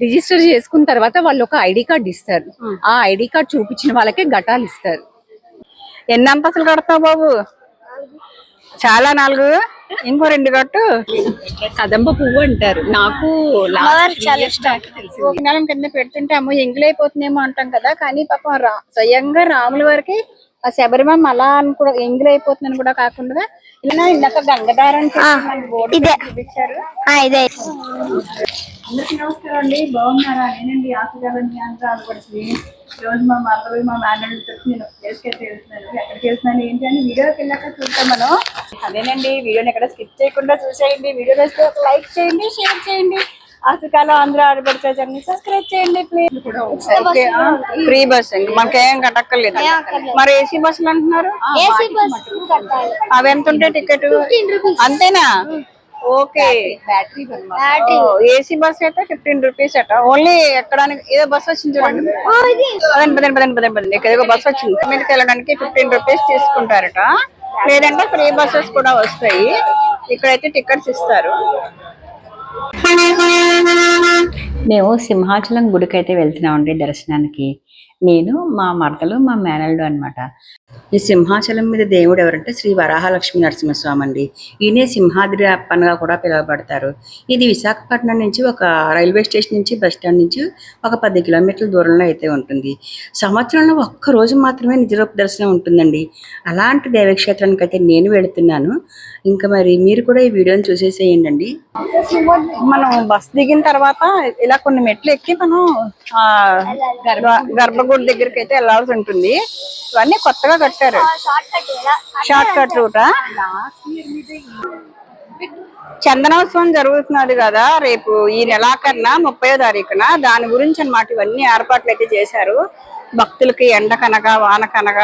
Register చేసుకున్న తర్వాత వాళ్ళు ఒక ఐడి కార్డ్ ఇస్తారు. ఆ. ఐడి కార్డ్ చూపించిన వాళ్ళకే ఘటాలు ఇస్తారు. ఎన్ని అంతస్తులు కడతావు బాబు? చాలా నాలుగు. ఇంకో రెండు కట్టు. కదంబ పువ్వు అంటారు. నాకు చాలా ఇష్టం. కింద పెడుతుంటే అమ్మో ఎంగిల్ అయిపోతుందేమో అంటాం కదా. కానీ పాపం రా స్వయంగా రాముల వారికి ఆ శబరిమల అలా అని కూడా ఎంగిల్ అయిపోతుందని కూడా కాకుండా ఇలా ఇందాక గంగదారం ఇదే. ఇదే. అందరికీ నమస్కారం అండి. బాగున్నారా? నేనండి ఆశగాలని ఆంధ్రపడుతుంది రోజు మా మరదలు మా మేనల్ తరఫు నేను ప్లేస్కి అయితే వెళ్తున్నాను. ఎక్కడికి వెళ్తున్నాను ఏంటి అని వీడియోకి వెళ్ళాక చూద్దాం మనం. అదేనండి వీడియోని ఎక్కడ స్కిప్ చేయకుండా చూసేయండి. వీడియో వేస్తే ఒక లైక్ చేయండి షేర్ చేయండి. ఆశకాలం ఆంధ్ర ఆడబడితే ఛానల్ సబ్స్క్రైబ్ చేయండి ప్లీజ్ ఫ్రీ బస్ ఇంక. మనకేం కట్టక్కర్లేదు. మరి ఏసీ బస్సులు అంటున్నారు? ఏసీ బస్ కట్టాలి. అవి ఎంత ఉంటాయి టికెట్? అంతేనా? Okay battery battery AC bus అయితే ఫిఫ్టీన్ రూపీస్ అట. ఓన్లీ ఎక్కడానికి ఏదో బస్ వచ్చింది చూడండి. పదండి పదండి పదండి పదండి పదండి. ఇక్కడ ఏదో బస్ వచ్చింది. మీదకి వెళ్ళడానికి ఫిఫ్టీన్ రూపీస్ తీసుకుంటారట. లేదంటే ఫ్రీ బస్సెస్ కూడా వస్తాయి. ఇక్కడైతే టికెట్స్ ఇస్తారు. మేము సింహాచలం గుడికి అయితే వెళ్తున్నామండి దర్శనానికి. నేను మా మరదలు మా మేనల్డు అన్నమాట. ఈ సింహాచలం మీద దేవుడు ఎవరంటే శ్రీ వరాహలక్ష్మి నరసింహస్వామి అండి. ఈయనే సింహాద్రి అప్పన్నగా కూడా పిలువబడతారు. ఇది విశాఖపట్నం నుంచి ఒక రైల్వే స్టేషన్ నుంచి బస్ స్టాండ్ నుంచి ఒక పది కిలోమీటర్ల దూరంలో అయితే ఉంటుంది. సంవత్సరంలో ఒక్క రోజు మాత్రమే నిజరూప దర్శనం ఉంటుందండి. అలాంటి దేవక్షేత్రానికి అయితే నేను వెళుతున్నాను. ఇంకా మరి మీరు కూడా ఈ వీడియోని చూసేసేయండి మనం బస్ దిగిన తర్వాత ఇలా కొన్ని మెట్లు ఎక్కి మనం ఆ గర్భ- గర్భగుడి దగ్గరికి అయితే వెళ్ళాల్సి ఉంటుంది. ఇవన్నీ కొత్తగా కట్టారు. షార్ట్ కట్ రూటా చందనోత్సవం జరుగుతున్నది కదా రేపు ఈ నెలాఖరున ముప్పై తారీఖున. దాని గురించి అనమాట ఇవన్నీ ఏర్పాట్లు అయితే చేశారు. భక్తులకి ఎండ కనక వాన కనక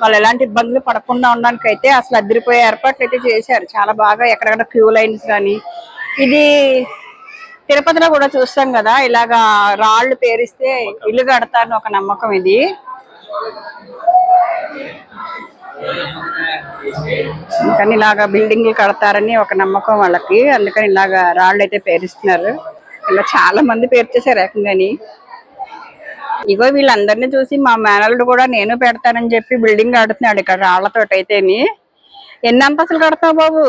వాళ్ళు ఎలాంటి ఇబ్బందులు పడకుండా ఉండడానికి అయితే అసలు అద్దరిపోయే ఏర్పాట్లు అయితే చేశారు. చాలా బాగా ఎక్కడెక్కడ క్యూ లైన్స్ కానీ ఇది తిరుపతిలో కూడా చూస్తాం కదా ఇలాగా రాళ్ళు పేరిస్తే ఇల్లు కడతారని ఒక నమ్మకం ఇది. అందుకని ఇలాగా బిల్డింగ్లు కడతారని ఒక నమ్మకం వాళ్ళకి. అందుకని ఇలాగా రాళ్ళు అయితే పేరుస్తున్నారు. ఇలా చాలా మంది పేర్చేశారు ఏకంగాని. ఇగో వీళ్ళందరినీ చూసి మా మేనల్డ్ కూడా నేను పెడతానని చెప్పి బిల్డింగ్ కడుతున్నాడు ఇక్కడ రాళ్ళతో అయితేని ఎన్ని అంతస్తులు కడతావు బాబు?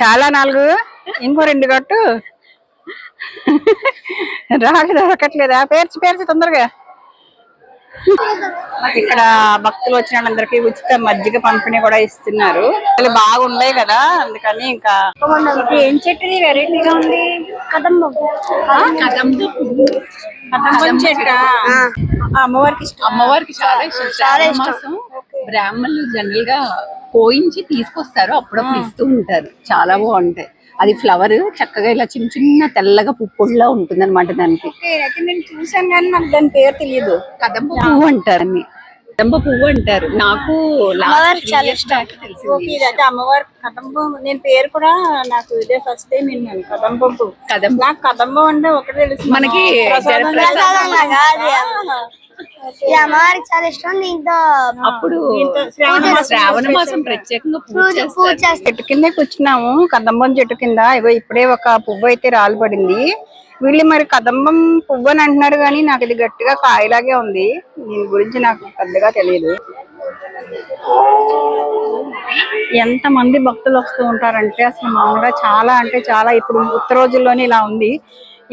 చాలా నాలుగు ఇంకో రెండు కట్టు. రాళ్ళు దొరకట్లేదా? పేర్చి పేర్చి తొందరగా. ఇక్కడ భక్తులు వచ్చిన వాళ్ళందరికీ ఉచిత మజ్జిగ పంపిణీ కూడా ఇస్తున్నారు. అసలు బాగున్నాయి కదా అందుకని ఇంకా ఏం చెట్టు వెరైటీగా ఉంది? కదంబం కదంబ పువ్వు కదంబం చెట్ట అమ్మవారికి అమ్మవారికి చాలా ఇష్టం. బ్రాహ్మణులు జనరల్గా పోయించి తీసుకొస్తారు అప్పుడప్పుడు ఇస్తూ ఉంటారు. చాలా బాగుంటాయి. అది ఫ్లవర్ చక్కగా ఇలా చిన్న చిన్న తెల్లగా పుప్పుడులా ఉంటుంది అనమాట దానికి నేను చూసాను కానీ నాకు దాని పేరు తెలియదు కదంబ పువ్వు అంటారు అన్ని. కదంబ పువ్వు అంటారు. నాకు చాలా ఇష్టం. ఓకే ఇదైతే అమ్మవారి కదంబం నేను పేరు కూడా నాకు ఇదే ఫస్ట్ టైం విన్నాను కదంబం పువ్వు. కదంబ నాకు కదంబం అంటే ఒకటి తెలుసు. మనకి అమ్మవారికి చాలా ఇష్టం. దీంతో అప్పుడు శ్రావణ మాసం ప్రత్యేకంగా పూజ చెట్టు కిందే కూర్చున్నాము. కదంబం చెట్టు కింద. ఇగో ఇప్పుడే ఒక పువ్వు అయితే రాలు పడింది వీళ్ళు మరి కదంబం పువ్వు అని అంటున్నారు కానీ నాకు ఇది గట్టిగా కాయలాగే ఉంది. దీని గురించి నాకు పెద్దగా తెలియదు. ఎంత మంది భక్తులు వస్తూ ఉంటారంటే అసలు మామూలుగా చాలా అంటే చాలా. ఇప్పుడు ఉత్తర రోజుల్లోనే ఇలా ఉంది.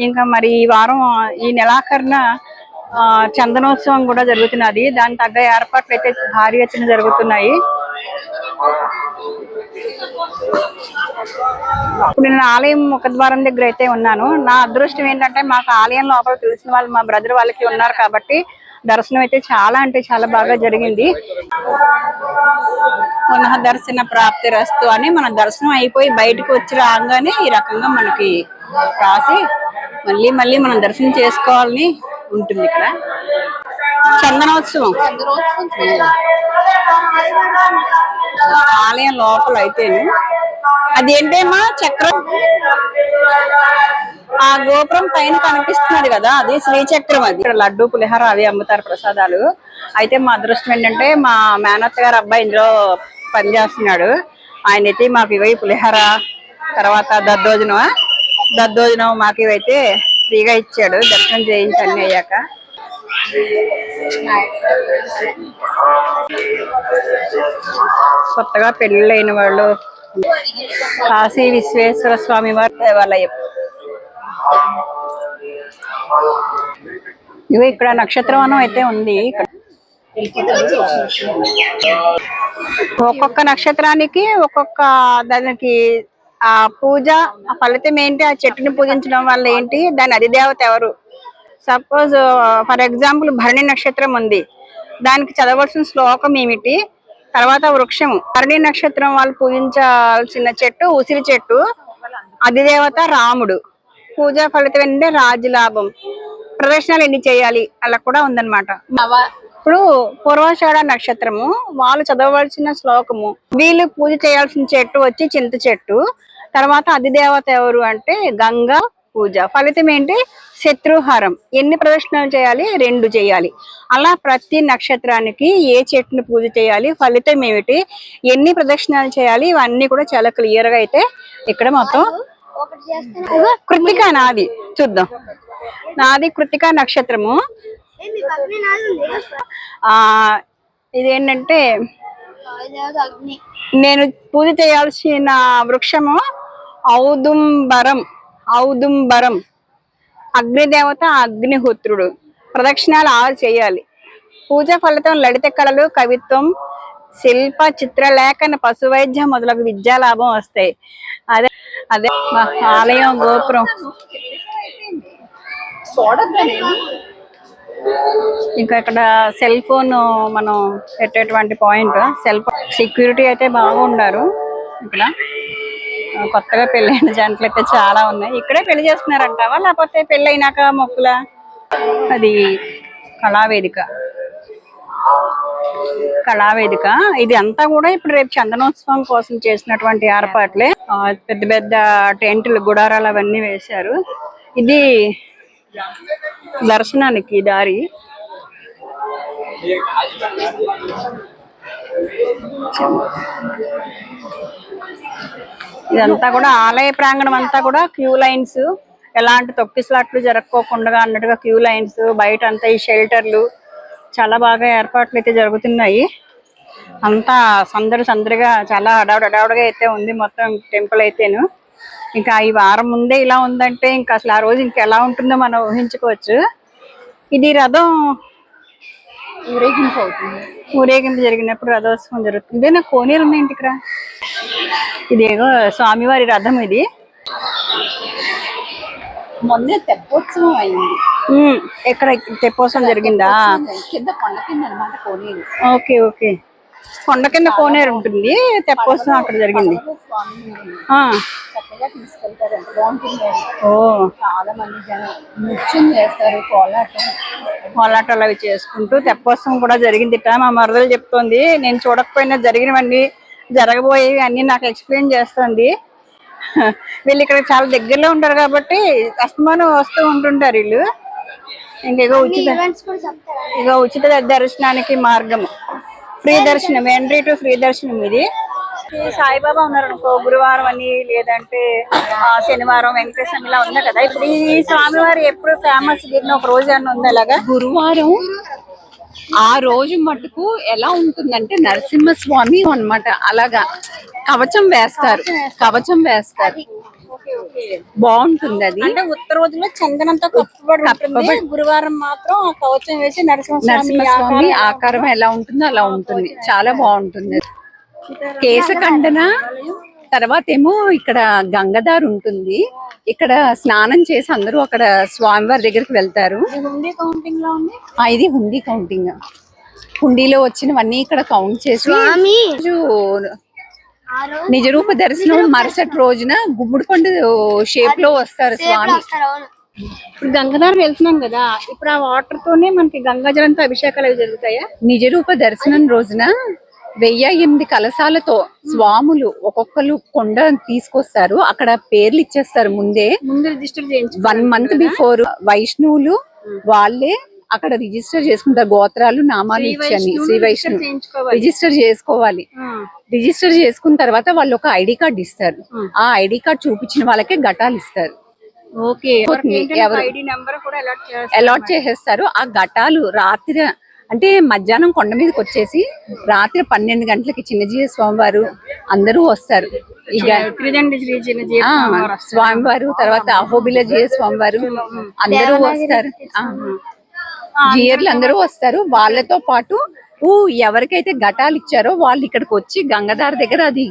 ఇంకా మరి ఈ వారం ఈ నెలాఖరున చందనోత్సవం కూడా జరుగుతున్నది. దాని తగ్గ ఏర్పాట్లు అయితే భారీ ఎత్తున జరుగుతున్నాయి. ఇప్పుడు నేను ఆలయం ముఖద్వారం దగ్గర అయితే ఉన్నాను. నా అదృష్టం ఏంటంటే మాకు ఆలయం లోపల తెలిసిన వాళ్ళు మా బ్రదర్ వాళ్ళకి ఉన్నారు కాబట్టి దర్శనం అయితే చాలా అంటే చాలా బాగా జరిగింది. పునః దర్శన ప్రాప్తి రస్తు అని మన దర్శనం అయిపోయి బయటకు వచ్చి రాగానే ఈ రకంగా మనకి రాసి మళ్ళీ మళ్ళీ మనం దర్శనం చేసుకోవాలని ఉంటుంది ఇక్కడ? చందనోత్సవం. ఆలయం లోపల అయితే అదేంటేమా? చక్రం. ఆ గోపురం పైన కనిపిస్తున్నది కదా అది శ్రీచక్రం అది. ఇక్కడ లడ్డు పులిహార అవి అమ్ముతారు ప్రసాదాలు. అయితే మా అదృష్టం ఏంటంటే మా మేనత్ గారు అబ్బాయి ఇందులో పనిచేస్తున్నాడు. ఆయన అయితే మాకు ఇవై పులిహార తర్వాత దద్దోజనం దద్దోజనం మాకు ఇవైతే ఫ్రీగా ఇచ్చాడు. దర్శనం చేయించండి అయ్యాక. కొత్తగా పెళ్ళైన వాళ్ళు కాశీ విశ్వేశ్వర స్వామి వారి దేవాలయం. ఇవి ఇక్కడ నక్షత్రవనం అయితే ఉంది. ఇక్కడ ఒక్కొక్క నక్షత్రానికి ఒక్కొక్క దానికి ఆ పూజ ఆ ఫలితం ఏంటి ఆ చెట్టుని పూజించడం వల్ల ఏంటి దాని అధిదేవత ఎవరు? సపోజ్ ఫర్ ఎగ్జాంపుల్ భరణి నక్షత్రం ఉంది. దానికి చదవలసిన శ్లోకం ఏమిటి? తర్వాత వృక్షము. భరణి నక్షత్రం వాళ్ళు పూజించాల్సిన చెట్టు ఉసిరి చెట్టు అధిదేవత రాముడు. పూజా ఫలితం ఏంటంటే రాజులాభం. ప్రదర్శనలు ఎన్ని చేయాలి అలా కూడా ఉందన్నమాట. ఇప్పుడు పూర్వాషాఢ నక్షత్రము వాళ్ళు చదవవలసిన శ్లోకము వీళ్ళు పూజ చేయాల్సిన చెట్టు వచ్చి చింత చెట్టు. తర్వాత అధిదేవత ఎవరు అంటే గంగా పూజ. ఫలితం ఏంటి? శత్రుహారం. ఎన్ని ప్రదర్శనలు చేయాలి? రెండు చేయాలి. అలా ప్రతి నక్షత్రానికి ఏ చెట్టుని పూజ చేయాలి? ఫలితం ఏమిటి? ఎన్ని ప్రదక్షిణాలు చేయాలి? ఇవన్నీ కూడా చాలా క్లియర్గా అయితే ఇక్కడ మొత్తం కృతిక నాది. చూద్దాం. నాది కృతిక నక్షత్రము. ఆ ఇదేంటంటే నేను పూజ చేయాల్సిన వృక్షము ఔదుంబరం ఔదుంబరం. అగ్నిదేవత అగ్నిహోత్రుడు. ప్రదక్షిణాలు ఆరు చేయాలి. పూజ ఫలితం లలిత కళలు కవిత్వం శిల్ప చిత్రలేఖన పశువైద్యం మొదలగు విద్యా లాభం వస్తాయి. అదే అదే ఆలయం గోపురం. ఇంకా ఇక్కడ సెల్ ఫోన్ మనం పెట్టేటువంటి పాయింట్. సెల్ ఫోన్ సెక్యూరిటీ అయితే బాగుండారు. ఇక్కడ కొత్తగా పెళ్ళైన జంటలు అయితే చాలా ఉన్నాయి. ఇక్కడే పెళ్ళి చేసుకున్నారంటావా? లేకపోతే పెళ్ళి అయినాక మొక్కుల? అది కళావేదిక. కళావేదిక. ఇది అంతా కూడా ఇప్పుడు రేపు చందనోత్సవం కోసం చేసినటువంటి ఏర్పాట్లే. ఆ, పెద్ద పెద్ద టెంట్లు గుడారాలు అవన్నీ వేశారు. ఇది దర్శనానికి దారి. ఇదంతా కూడా ఆలయ ప్రాంగణం అంతా కూడా క్యూ లైన్స్. ఎలాంటి తొక్కిసలాట్లు జరగకోకుండా అన్నట్టుగా క్యూ లైన్స్ బయట అంతా ఈ షెల్టర్లు చాలా బాగా ఏర్పాట్లు అయితే జరుగుతున్నాయి. అంతా సందడి సందడిగా చాలా హడావుడి హడావుడిగా అయితే ఉంది మొత్తం టెంపుల్ అయితేను. ఇంకా ఈ వారం ముందే ఇలా ఉందంటే ఇంకా అసలు ఆ రోజు ఇంకా ఎలా ఉంటుందో మనం ఊహించుకోవచ్చు. ఇది రథం ఊరేగింపు అవుతుంది. ఊరేగింపు జరిగినప్పుడు రథోత్సవం జరుగుతుంది. ఇదేనా కోనేరు ఉంది ఇంటి ఇదేగో స్వామివారి రథం ఇది. మొన్నే తెప్పోత్సవం అయింది. ఎక్కడ తెప్పోత్సవం జరిగిందా? కింద కొండ కింద అనమాట కోనేరు. Okay okay. కొండ కింద కోనేరు ఉంటుంది. తెప్పోత్సవం అక్కడ జరిగింది. ఓ. చాలా మంది జనం నృత్యం చేస్తారు కోలాటం. కోలాటాలు అవి చేసుకుంటూ తెప్పోత్సవం కూడా జరిగింది. మా మరదలు చెప్తోంది నేను చూడకపోయినా జరిగినవన్నీ జరగబోయేవి అన్ని నాకు ఎక్స్ప్లెయిన్ చేస్తుంది. వీళ్ళు ఇక్కడ చాలా దగ్గరలో ఉంటారు కాబట్టి అస్తమానం వస్తూ ఉంటుంటారు వీళ్ళు. ఇంకేగో ఉచిత ఈవెంట్స్ కూడా చెప్తారా? ఇక ఉచిత దర్శనానికి మార్గం. ఫ్రీ దర్శనం ఎంట్రీ టు ఫ్రీ దర్శనం ఇది. ఈ సాయిబాబా ఉన్నారు అనుకో గురువారం అని లేదంటే ఆ, శనివారం వెంకటేశ్వరం ఇలా ఉంది కదా. ఇప్పుడు ఈ స్వామివారు ఎప్పుడు ఫేమస్ దీన్ని ఒక రోజు అన్న ఉంది అలాగా గురువారం ఆ రోజు మటుకు ఎలా ఉంటుందంటే నరసింహస్వామి అన్నమాట. అలాగా కవచం వేస్తారు. కవచం వేస్తారు. బాగుంటుంది అది. అంటే ఉత్తర రోజులో చందనంతో కప్పబడి గురువారం మాత్రం కవచం వేసి నరసింహస్వామి ఆకారం ఎలా ఉంటుందో అలా ఉంటుంది. చాలా బాగుంటుంది. కేశఖండన తర్వాత ఏమో ఇక్కడ గంగదారు ఉంటుంది. ఇక్కడ స్నానం చేసి అందరూ అక్కడ స్వామివారి దగ్గరికి వెళ్తారు. హుండీ కౌంటింగ్లో ఉంది? ఆ, ఇది హుండీ కౌంటింగ్. హుండీలో వచ్చినవన్నీ ఇక్కడ కౌంట్ చేసి నిజ రూప దర్శనం మరుసటి రోజున గుమ్మడి పండు షేప్లో వస్తారు స్వామి. ఇప్పుడు గంగదారం వెళ్తున్నాం కదా ఇప్పుడు ఆ వాటర్ తోనే మనకి గంగాజలంతో అభిషేకాలు అవి జరుగుతాయా? నిజ రూప దర్శనం రోజున వెయ్యి ఎనిమిది కలశాలతో స్వాములు ఒక్కొక్కరు కొండ తీసుకొస్తారు. అక్కడ పేర్లు ఇచ్చేస్తారు ముందే. ముందు రిజిస్టర్ చేయించు వన్ మంత్ బిఫోర్ వైష్ణవులు వాళ్ళే అక్కడ రిజిస్టర్ చేసుకుంటారు. గోత్రాలు నామాలు ఇచ్చని శ్రీ వైష్ణవ్ రిజిస్టర్ చేసుకోవాలి. రిజిస్టర్ చేసుకున్న తర్వాత వాళ్ళు ఒక ఐడి కార్డ్ ఇస్తారు. ఆ ఐడి కార్డ్ చూపించిన వాళ్ళకే ఘటాలు ఇస్తారు. ఓకే. ఎవరు- అలాట్ చేసేస్తారు. ఆ ఘటాలు రాత్రి అంటే మధ్యాహ్నం కొండ మీదకి వచ్చేసి రాత్రి పన్నెండు గంటలకి చిన్నజీవ స్వామివారు అందరూ వస్తారు. ఇక స్వామివారు తర్వాత అహోబిల జీవ స్వామివారు అందరూ వస్తారు. ఆ. జీయర్లు అందరూ వస్తారు. వాళ్ళతో పాటు ఊ ఎవరికైతే ఘటాలు ఇచ్చారో వాళ్ళు ఇక్కడికి వచ్చి గంగధార దగ్గర అది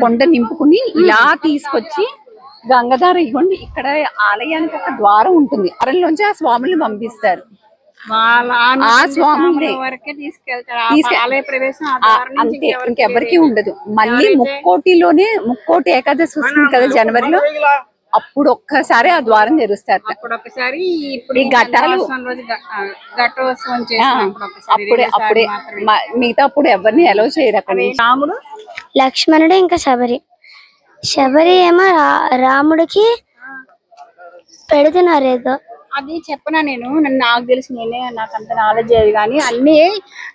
కొండ నింపుకుని ఇలా తీసుకొచ్చి గంగధార ఇవ్వండి ఇక్కడ ఆలయానికి ఒక ద్వారం ఉంటుంది. ద్వారంలోంచి ఆ స్వాముల్ని పంపిస్తారు. ఆ నుంచి అంతే ఇంకెవరికి ఉండదు. మళ్ళీ ముక్కోటిలోనే ముక్కోటి ఏకాదశి వస్తుంది కదా జనవరిలో? అప్పుడు ఒక్కసారి ఆ ద్వారం తెరుస్తారు. అప్పుడు ఒకసారి ఇప్పుడు ఈ ఘటాలు- ఘటోత్సవం రోజు ఘ- ఆ, ఘటోత్సవం చేసినప్పుడు ఒకసారి అప్పుడే అప్పుడే మిగతా అప్పుడు ఎవరిని ఎలో చేయరు అక్కడ. రాముడు? లక్ష్మణుడు ఇంకా శబరి. శబరి ఏమో రా- రాముడికి పెడుతున్నారు ఏదో. అది చెప్పనా నేను? నన్ను నాకు తెలిసి నేనే నాకు అంత నాలెడ్జ్ లేదు కానీ అన్ని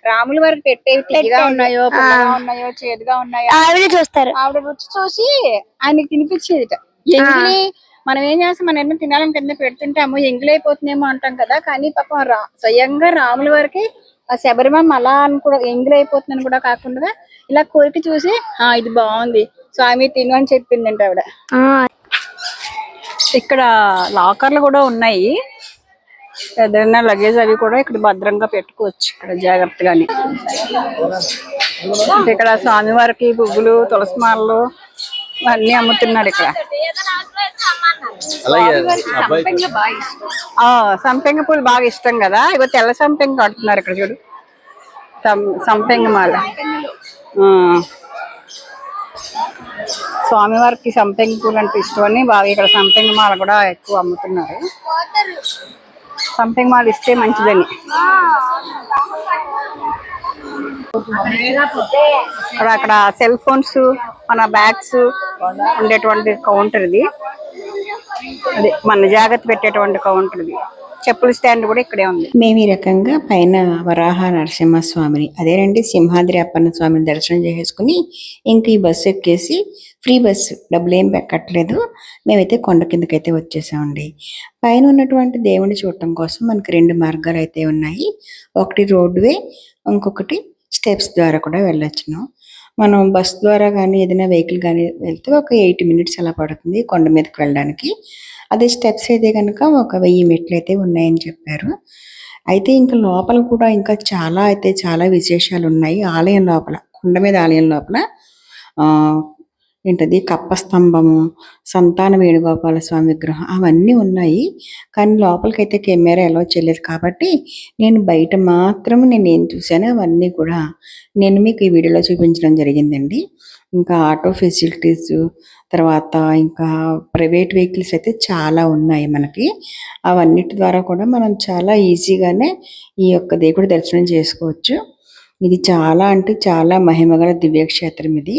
రాముల వరకు పెట్టేవి తీయగా ఉన్నాయో పుల్లగా ఉన్నాయో చేదుగా ఉన్నాయో ఆవిడ చూస్తారు. ఆవిడ రుచి చూసి ఆయనకి తినిపించేదిట. ఎంగిలి మనం ఏం చేస్తాం? మనం ఎన్నో తినాలని కింద పెడుతుంటే అమ్మో ఎంగిలి అయిపోతుందేమో అంటాం కదా. కానీ పాపం రా స్వయంగా రాముల వరకు ఆ శబరిమమ్మ అలా అని కూడా ఎంగిలి అయిపోతుందని కూడా కాకుండా ఇలా కోరిక చూసి ఆ ఇది బాగుంది. స్వామి తిను అని చెప్పిందంట ఆవిడ. ఇక్కడ లాకర్లు కూడా ఉన్నాయి. ఏదైనా లగేజ్ అవి కూడా ఇక్కడ భద్రంగా పెట్టుకోవచ్చు ఇక్కడ జాగ్రత్తగాని. ఇక్కడ స్వామివారికి పువ్వులు తులసి మాలలు అన్ని అమ్ముతున్నాడు ఇక్కడ. సంపెంగ బాగా ఇష్టం. ఆ సంపెంగ పూలు బాగా ఇష్టం కదా? ఇగో తెల్ల సంపెంగ కడుతున్నారు ఇక్కడ చూడు. సం- సంపెంగ మాల. ఆ. స్వామివారికి సంపెంగ పూలు అంటే ఇష్టం అని బాగా ఇక్కడ సంపెంగ మాల కూడా ఎక్కువ అమ్ముతున్నారు. సంపెంగ మాల ఇస్తే మంచిదని. ఇక్కడ అక్కడ సెల్ ఫోన్స్ మన బ్యాగ్స్ ఉండేటువంటి కౌంటర్ ఇది అదే మన జాగ్రత్త పెట్టేటువంటి కౌంటర్ ఇది చెప్పుల స్టాండ్ కూడా ఇక్కడే ఉంది. మేము ఈ రకంగా పైన వరాహ నరసింహస్వామిని అదేనండి సింహాద్రి అప్పన్న స్వామిని దర్శనం చేసుకుని ఇంక ఈ బస్సు ఎక్కేసి ఫ్రీ బస్సు డబ్బులు ఏం పెట్టలేదు మేమైతే కొండ కిందకైతే వచ్చేసామండి. పైన ఉన్నటువంటి దేవుని చూడటం కోసం మనకి రెండు మార్గాలు అయితే ఉన్నాయి. ఒకటి రోడ్ వే ఇంకొకటి స్టెప్స్ ద్వారా కూడా వెళ్ళొచ్చును. మనం బస్ ద్వారా కానీ ఏదైనా వెహికల్ కానీ వెళ్తే ఒక ఎయిట్ మినిట్స్ అలా పడుతుంది కొండ మీదకి వెళ్ళడానికి. అదే స్టెప్స్ అయితే కనుక ఒక వెయ్యి మెట్లు అయితే ఉన్నాయని చెప్పారు. అయితే ఇంకా లోపల కూడా ఇంకా చాలా అయితే చాలా విశేషాలు ఉన్నాయి. ఆలయం లోపల కుండ మీద ఆలయం లోపల ఏంటది? కప్ప స్తంభము సంతాన వేణుగోపాల స్వామి విగ్రహం అవన్నీ ఉన్నాయి. కానీ లోపలికైతే కెమెరా ఎలా చేయలేదు కాబట్టి నేను బయట మాత్రం నేను ఏం చూశాను అవన్నీ కూడా నేను మీకు ఈ వీడియోలో చూపించడం జరిగిందండి. ఇంకా ఆటో ఫెసిలిటీస్ తర్వాత ఇంకా ప్రైవేట్ వెహికల్స్ అయితే చాలా ఉన్నాయి మనకి. అవన్నిటి ద్వారా కూడా మనం చాలా ఈజీగానే ఈ యొక్క దేవుడి దర్శనం చేసుకోవచ్చు. ఇది చాలా అంటే చాలా మహిమగల దివ్యక్షేత్రం ఇది.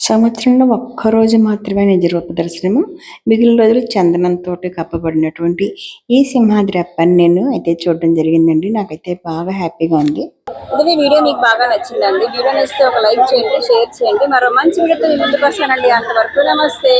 సంవత్సరంలో ఒక్క రోజు మాత్రమే నిజరూప దర్శనము. మిగిలిన రోజులు చందనంతో కప్పబడినటువంటి ఈ సింహాద్రి అప్పని నేను అయితే చూడడం జరిగిందండి. నాకైతే బాగా హ్యాపీగా ఉంది. ఇది వీడియో మీకు బాగా నచ్చిందండి. వీడియో నచ్చితే ఒక లైక్ చేయండి షేర్ చేయండి. మరో మంచి వీడియోతో ముందుకు వస్తానండి. అంతవరకు నమస్తే.